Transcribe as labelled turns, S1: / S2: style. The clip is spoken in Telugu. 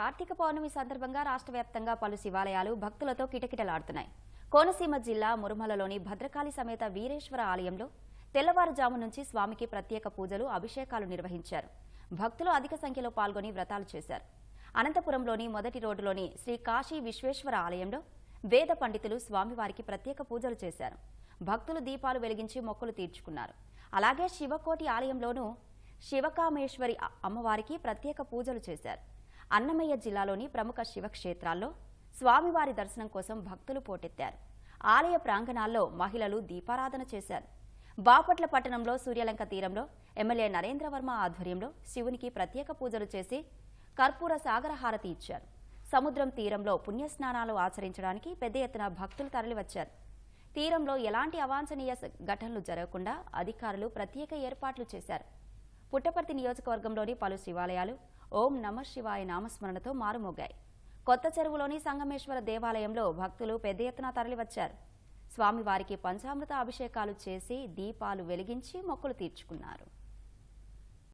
S1: కార్తీక పౌర్ణమి సందర్భంగా రాష్ట్ర వ్యాప్తంగా పలు శివాలయాలు భక్తులతో కిటకిటలాడుతున్నాయి. కోనసీమ జిల్లా మురుమలలోని భద్రకాళి సమేత వీరేశ్వర ఆలయంలో తెల్లవారుజాము నుంచి స్వామికి ప్రత్యేక పూజలు అభిషేకాలు నిర్వహించారు. భక్తులు అధిక సంఖ్యలో పాల్గొని వ్రతాలు చేశారు. అనంతపురంలోని మొదటి రోడ్డులోని శ్రీ కాశీ విశ్వేశ్వర ఆలయంలో వేద పండితులు స్వామివారికి ప్రత్యేక పూజలు చేశారు. భక్తులు దీపాలు వెలిగించి మొక్కులు తీర్చుకున్నారు. అలాగే శివకోటి ఆలయంలోనూ శివకామేశ్వరి అమ్మవారికి ప్రత్యేక పూజలు చేశారు. అన్నమయ్య జిల్లాలోని ప్రముఖ శివక్షేత్రాల్లో స్వామివారి దర్శనం కోసం భక్తులు పోటెత్తారు. ఆలయ ప్రాంగణాల్లో మహిళలు దీపారాధన చేశారు. బాపట్ల పట్టణంలో సూర్యలంక తీరంలో ఎమ్మెల్యే నరేంద్రవర్మ ఆధ్వర్యంలో శివునికి ప్రత్యేక పూజలు చేసి కర్పూర సాగర హారతి ఇచ్చారు. సముద్రం తీరంలో పుణ్యస్నానాలు ఆచరించడానికి పెద్ద ఎత్తున భక్తులు తరలివచ్చారు. తీరంలో ఎలాంటి అవాంఛనీయ ఘటనలు జరగకుండా అధికారులు ప్రత్యేక ఏర్పాట్లు చేశారు. పుట్టపర్తి నియోజకవర్గంలోని పలు శివాలయాలు ఓం నమ శివాయ నామస్మరణతో మారుమోగాయి. కొత్త చెరువులోని సంగమేశ్వర దేవాలయంలో భక్తులు పెద్ద ఎత్తున తరలివచ్చారు. స్వామివారికి పంచామృత అభిషేకాలు చేసి దీపాలు వెలిగించి మొక్కులు తీర్చుకున్నారు.